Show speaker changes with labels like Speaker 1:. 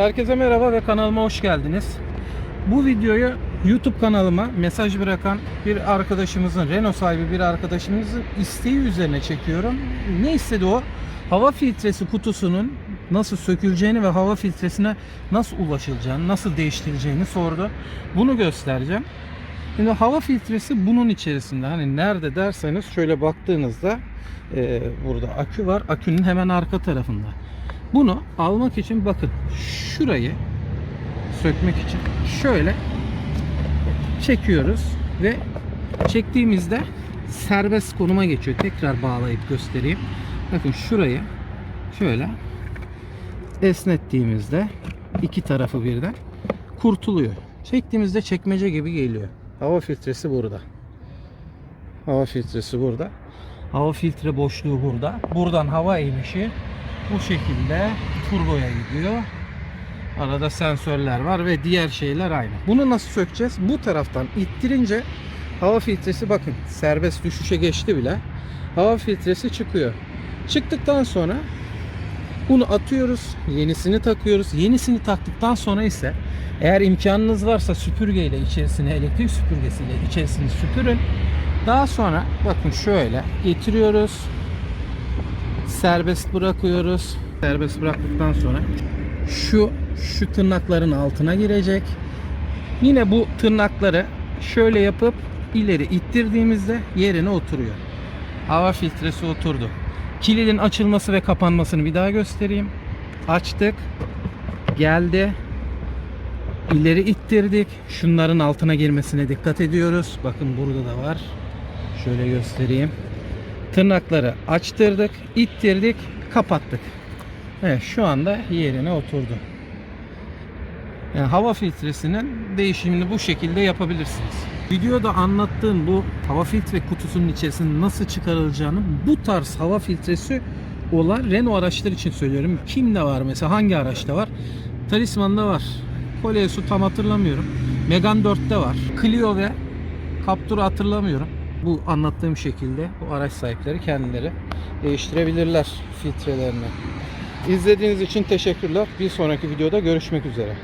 Speaker 1: Herkese merhaba ve kanalıma hoş geldiniz. Bu videoyu YouTube kanalıma mesaj bırakan bir arkadaşımızın, Renault sahibi bir arkadaşımızın isteği üzerine çekiyorum. Ne istedi o? Hava filtresi kutusunun nasıl söküleceğini ve hava filtresine nasıl ulaşılacağını, nasıl değiştirileceğini sordu. Bunu göstereceğim. Şimdi hava filtresi bunun içerisinde. Hani nerede derseniz şöyle baktığınızda e, burada akü var. Akünün hemen arka tarafında. Bunu almak için bakın şurayı sökmek için şöyle çekiyoruz ve çektiğimizde serbest konuma geçiyor. Tekrar bağlayıp göstereyim. Bakın şurayı şöyle esnettiğimizde iki tarafı birden kurtuluyor. Çektiğimizde çekmece gibi geliyor. Hava filtresi burada. Hava filtresi burada. Hava filtre boşluğu burada. Buradan hava emişi bu şekilde turboya gidiyor. Arada sensörler var ve diğer şeyler aynı. Bunu nasıl sökeceğiz? Bu taraftan ittirince hava filtresi bakın serbest düşüşe geçti bile. Hava filtresi çıkıyor. Çıktıktan sonra bunu atıyoruz. Yenisini takıyoruz. Yenisini taktıktan sonra ise eğer imkanınız varsa süpürgeyle içerisine elektrik süpürgesiyle içerisini süpürün. Daha sonra bakın şöyle getiriyoruz. Serbest bırakıyoruz. Serbest bıraktıktan sonra şu şu tırnakların altına girecek. Yine bu tırnakları şöyle yapıp ileri ittirdiğimizde yerine oturuyor. Hava filtresi oturdu. Kilidin açılması ve kapanmasını bir daha göstereyim. Açtık. Geldi. İleri ittirdik. Şunların altına girmesine dikkat ediyoruz. Bakın burada da var. Şöyle göstereyim. Tırnakları açtırdık, ittirdik, kapattık. Evet, şu anda yerine oturdu. Yani hava filtresinin değişimini bu şekilde yapabilirsiniz. Videoda anlattığım bu hava filtre kutusunun içerisinde nasıl çıkarılacağını bu tarz hava filtresi olan Renault araçlar için söylüyorum. Kimde var mesela hangi araçta var? Talisman'da var. Koleos'u tam hatırlamıyorum. Megane 4'te var. Clio ve Captur'u hatırlamıyorum. Bu anlattığım şekilde bu araç sahipleri kendileri değiştirebilirler filtrelerini. İzlediğiniz için teşekkürler. Bir sonraki videoda görüşmek üzere.